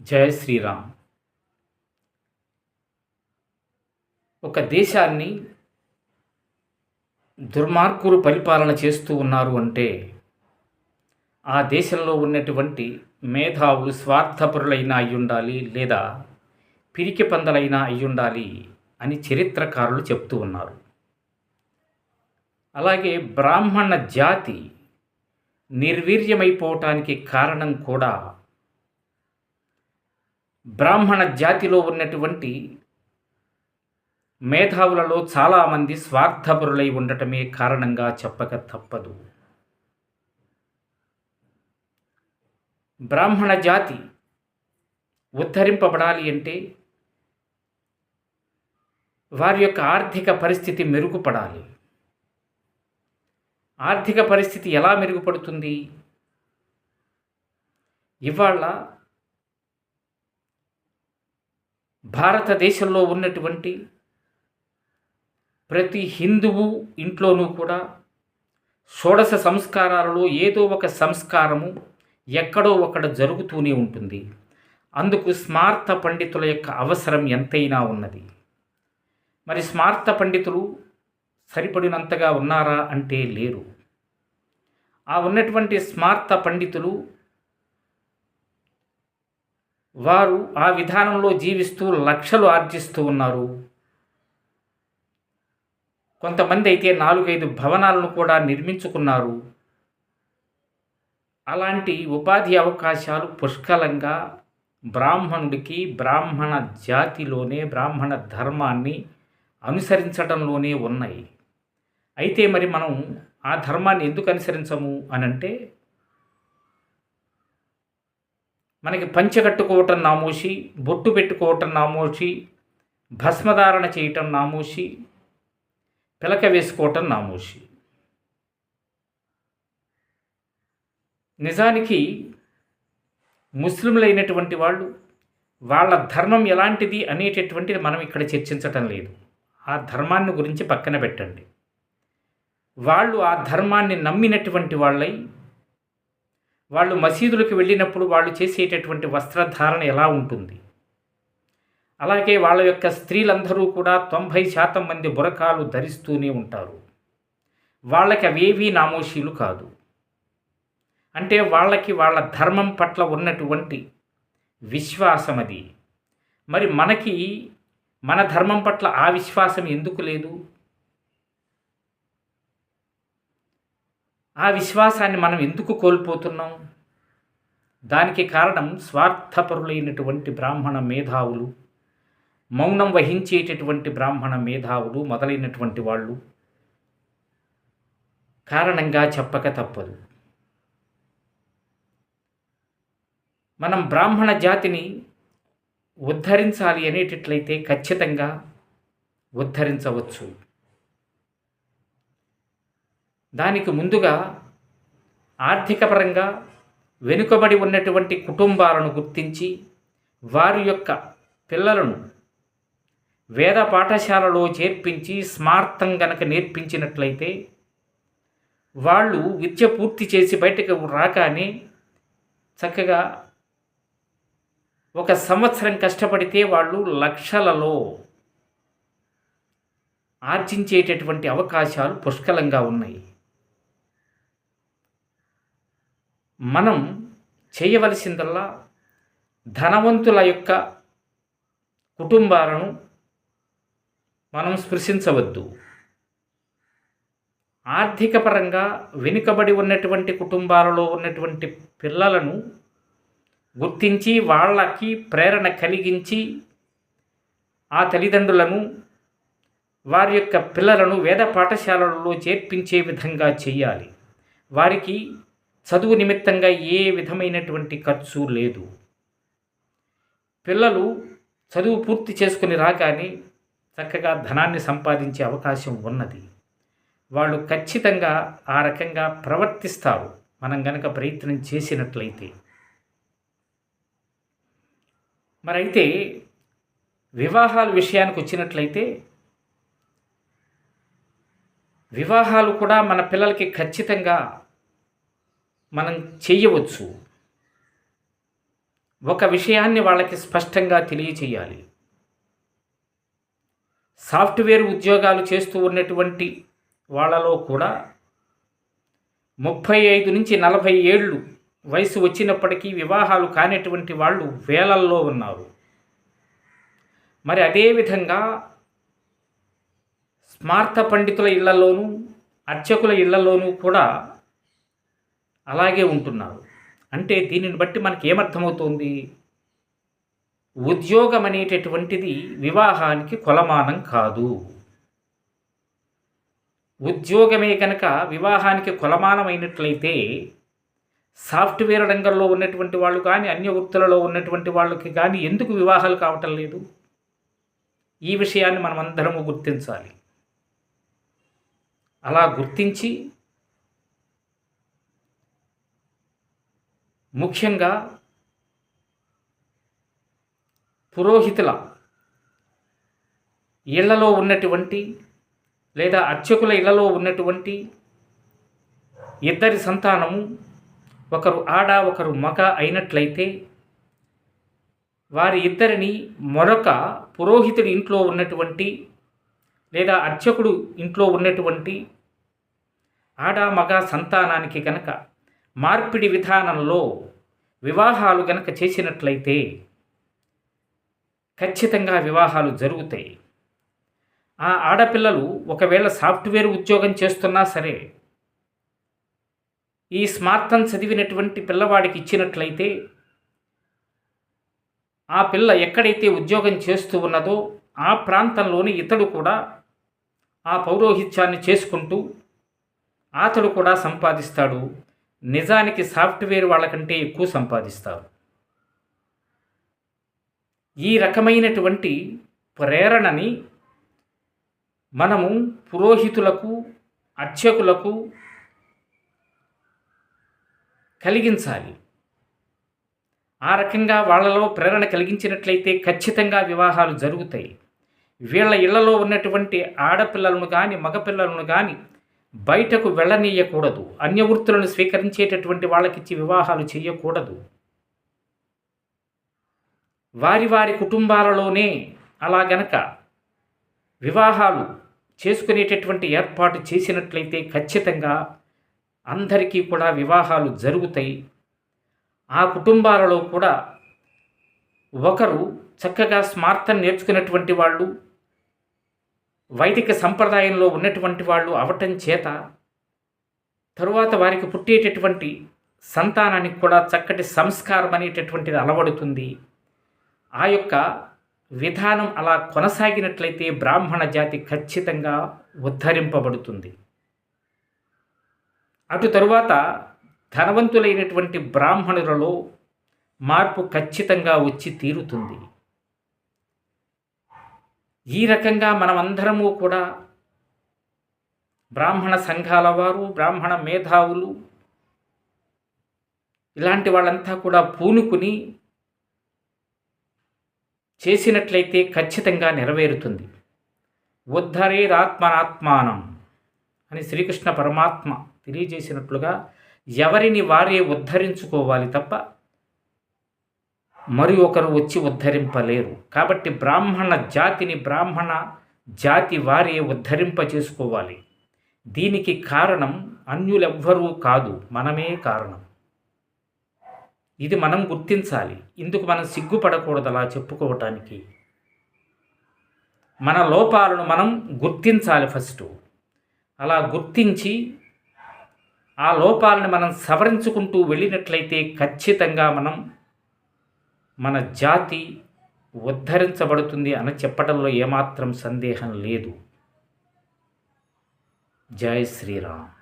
జయ శ్రీరామ్. ఒక దేశాన్ని దుర్మార్గులు పరిపాలన చేస్తూ ఉన్నారు అంటే ఆ దేశంలో ఉన్నటువంటి మేధావులు స్వార్థపరులైనా అయ్యుండాలి లేదా పిరికి పందలైనా అయ్యుండాలి అని చరిత్రకారులు చెప్తూ ఉన్నారు. అలాగే బ్రాహ్మణ జాతి నిర్వీర్యమైపోవటానికి కారణం కూడా బ్రాహ్మణ జాతిలో ఉన్నటువంటి మేధావులలో చాలామంది స్వార్థపరులై ఉండటమే కారణంగా చెప్పక తప్పదు. బ్రాహ్మణ జాతి ఉద్ధరింపబడాలి అంటే వారి యొక్క ఆర్థిక పరిస్థితి మెరుగుపడాలి. ఆర్థిక పరిస్థితి ఎలా మెరుగుపడుతుంది? ఇవాళ భారతదేశంలో ఉన్నటువంటి ప్రతి హిందువు ఇంట్లోనూ కూడా షోడశ సంస్కారాలలో ఏదో ఒక సంస్కారము ఎక్కడో ఒకడ జరుగుతూనే ఉంటుంది. అందుకు స్మార్త పండితుల యొక్క అవసరం ఎంతైనా ఉన్నది. మరి స్మార్త పండితులు సరిపడినంతగా ఉన్నారా అంటే లేరు. ఆ ఉన్నటువంటి స్మార్త పండితులు వారు ఆ విధానంలో జీవిస్తూ లక్షలు ఆర్జిస్తూ ఉన్నారు. కొంతమంది అయితే నాలుగైదు భవనాలను కూడా నిర్మించుకున్నారు. అలాంటి ఉపాధి అవకాశాలు పుష్కలంగా బ్రాహ్మణుడికి బ్రాహ్మణ జాతిలోనే బ్రాహ్మణ ధర్మాన్ని అనుసరించడంలోనే ఉన్నాయి. అయితే మరి మనం ఆ ధర్మాన్ని ఎందుకు అనుసరించము అని అంటే మనకి పంచె కట్టుకోవటం నామోషి బొట్టు పెట్టుకోవటం నామోషి భస్మధారణ చేయటం నామోషి పిలక వేసుకోవటం నామోషి. నిజానికి ముస్లింలైనటువంటి వాళ్ళు వాళ్ళ ధర్మం ఎలాంటిది అనేటటువంటిది మనం ఇక్కడ చర్చించటం లేదు. ఆ ధర్మాన్ని గురించి పక్కన పెట్టండి. వాళ్ళు ఆ ధర్మాన్ని నమ్మినటువంటి వాళ్ళై వాళ్ళు మసీదులకు వెళ్ళినప్పుడు వాళ్ళు చేసేటటువంటి వస్త్రధారణ ఎలా ఉంటుంది? అలాగే వాళ్ళ యొక్క స్త్రీలందరూ కూడా తొంభై శాతం మంది బురకాలు ధరిస్తూనే ఉంటారు. వాళ్ళకి అవేవీ నామోషీలు కాదు. అంటే వాళ్ళకి వాళ్ళ ధర్మం పట్ల ఉన్నటువంటి విశ్వాసం అది. మరి మనకి మన ధర్మం పట్ల ఆ విశ్వాసం ఎందుకు లేదు? ఆ విశ్వాసాన్ని మనం ఎందుకు కోల్పోతున్నాం? దానికి కారణం స్వార్థపరులైనటువంటి బ్రాహ్మణ మేధావులు మౌనం వహించేటటువంటి బ్రాహ్మణ మేధావులు మొదలైనటువంటి వాళ్ళు. కారణంగా చెప్పక తప్పదు. మనం బ్రాహ్మణ జాతిని ఉద్ధరించాలి అనేటట్లయితే ఖచ్చితంగా ఉద్ధరించవచ్చు. దానికి ముందుగా ఆర్థికపరంగా వెనుకబడి ఉన్నటువంటి కుటుంబాలను గుర్తించి వారి యొక్క పిల్లలను వేద పాఠశాలలో చేర్పించి స్మార్థం గనక నేర్పించినట్లయితే వాళ్ళు విద్య పూర్తి చేసి బయటకు రాగానే చక్కగా ఒక సంవత్సరం కష్టపడితే వాళ్ళు లక్షలలో ఆర్జించేటటువంటి అవకాశాలు పుష్కలంగా ఉన్నాయి. మనం చేయవలసిందల్లా ధనవంతుల యొక్క కుటుంబాలను మనం స్పృశించవద్దు. ఆర్థిక పరంగా వెనుకబడి ఉన్నటువంటి కుటుంబాలలో ఉన్నటువంటి పిల్లలను గుర్తించి వాళ్ళకి ప్రేరణ కలిగించి ఆ తల్లిదండ్రులను వారి యొక్క పిల్లలను వేద పాఠశాలలలో చేర్పించే విధంగా చేయాలి. వారికి చదువు నిమిత్తంగా ఏ విధమైనటువంటి ఖర్చు లేదు. పిల్లలు చదువు పూర్తి చేసుకుని రాగానే చక్కగా ధనాన్ని సంపాదించే అవకాశం ఉన్నది. వాళ్ళు ఖచ్చితంగా ఆ రకంగా ప్రవర్తిస్తారు. మనం గనక ప్రయత్నం చేసినట్లయితే. మరైతే వివాహాల విషయానికి వచ్చినట్లయితే వివాహాలు కూడా మన పిల్లలకి ఖచ్చితంగా మనం చేయవచ్చు. ఒక విషయాన్ని వాళ్ళకి స్పష్టంగా తెలియచేయాలి. సాఫ్ట్వేర్ ఉద్యోగాలు చేస్తూ ఉన్నటువంటి వాళ్ళలో కూడా ముప్పై ఐదు నుంచి నలభై ఏళ్ళు వయసు వచ్చినప్పటికీ వివాహాలు కానిటువంటి వాళ్ళు వేలల్లో ఉన్నారు. మరి అదేవిధంగా స్మార్త పండితుల ఇళ్ళలోనూ అర్చకుల ఇళ్ళలోనూ కూడా అలాగే ఉంటున్నారు. అంటే దీనిని బట్టి మనకి ఏమర్థమవుతోంది? ఉద్యోగం అనేటటువంటిది వివాహానికి కొలమానం కాదు. ఉద్యోగమే కనుక వివాహానికి కొలమానమైనట్లయితే సాఫ్ట్వేర్ రంగంలో ఉన్నటువంటి వాళ్ళు కానీ అన్య వృత్తులలో ఉన్నటువంటి వాళ్ళకి కానీ ఎందుకు వివాహాలు కావటం లేదు? ఈ విషయాన్ని మనం అందరము గుర్తించాలి. అలా గుర్తించి ముఖ్యంగా పురోహితుల ఇళ్ళలో ఉన్నటువంటి లేదా అర్చకుల ఇళ్ళలో ఉన్నటువంటి ఇద్దరి సంతానము ఒకరు ఆడ ఒకరు మగ అయినట్లయితే వారి ఇద్దరిని మరొక పురోహితుడి ఇంట్లో ఉన్నటువంటి లేదా అర్చకుడు ఇంట్లో ఉన్నటువంటి ఆడ మగ సంతానానికి కనుక మార్పిడి విధానంలో వివాహాలు గనక చేసినట్లయితే ఖచ్చితంగా వివాహాలు జరుగుతాయి. ఆ ఆడపిల్లలు ఒకవేళ సాఫ్ట్వేర్ ఉద్యోగం చేస్తున్నా సరే ఈ స్మార్తం చదివినటువంటి పిల్లవాడికి ఇచ్చినట్లయితే ఆ పిల్ల ఎక్కడైతే ఉద్యోగం చేస్తూ ఉన్నదో ఆ ప్రాంతంలోని ఇతడు కూడా ఆ పౌరోహిత్యాన్ని చేసుకుంటూ అతడు కూడా సంపాదిస్తాడు. నిజానికి సాఫ్ట్వేర్ వాళ్ళకంటే ఎక్కువ సంపాదిస్తారు. ఈ రకమైనటువంటి ప్రేరణని మనము పురోహితులకు అర్చకులకు కలిగించాలి. ఆ రకంగా వాళ్ళలో ప్రేరణ కలిగించినట్లయితే ఖచ్చితంగా వివాహాలు జరుగుతాయి. వీళ్ళ ఇళ్ళలో ఉన్నటువంటి ఆడపిల్లలను కానీ మగపిల్లలను కానీ బయటకు వెళ్ళనీయకూడదు. అన్యవృత్తులను స్వీకరించేటటువంటి వాళ్ళకిచ్చి వివాహాలు చేయకూడదు వారి వారి కుటుంబాలలోనే అలా గనక వివాహాలు చేసుకునేటటువంటి ఏర్పాటు చేసినట్లయితే ఖచ్చితంగా అందరికీ కూడా వివాహాలు జరుగుతాయి. ఆ కుటుంబాలలో కూడా ఒకరు చక్కగా స్మార్థం నేర్చుకున్నటువంటి వాళ్ళు వైదిక సంప్రదాయంలో ఉన్నటువంటి వాళ్ళు అవటం చేత తరువాత వారికి పుట్టేటటువంటి సంతానానికి కూడా చక్కటి సంస్కారం అనేటటువంటిది అలవడుతుంది. ఆ యొక్క విధానం అలా కొనసాగినట్లయితే బ్రాహ్మణ జాతి ఖచ్చితంగా ఉద్ధరింపబడుతుంది. అటు తరువాత ధనవంతులైనటువంటి బ్రాహ్మణులలో మార్పు ఖచ్చితంగా వచ్చి తీరుతుంది. ఈ రకంగా మనమందరము కూడా బ్రాహ్మణ సంఘాల వారు బ్రాహ్మణ మేధావులు ఇలాంటి వాళ్ళంతా కూడా పూనుకుని చేసినట్లయితే ఖచ్చితంగా నెరవేరుతుంది. ఉద్ధరేదాత్మనాత్మానం అని శ్రీకృష్ణ పరమాత్మ తెలియజేసినట్లుగా ఎవరిని వారే ఉద్ధరించుకోవాలి తప్ప మరి ఒకరు వచ్చి ఉద్ధరింపలేరు. కాబట్టి బ్రాహ్మణ జాతిని బ్రాహ్మణ జాతి వారే ఉద్ధరింప చేసుకోవాలి. దీనికి కారణం అన్యులెవ్వరూ కాదు మనమే కారణం. ఇది మనం గుర్తించాలి. ఇందుకు మనం సిగ్గుపడకూడదు అలా చెప్పుకోవటానికి. మన లోపాలను మనం గుర్తించాలి ఫస్ట్. అలా గుర్తించి ఆ లోపాలను మనం సవరించుకుంటూ వెళ్ళినట్లయితే ఖచ్చితంగా మనం మన జాతి ఉద్ధరించబడుతుంది అని చెప్పడంలో ఏమాత్రం సందేహం లేదు. జై శ్రీరామ్.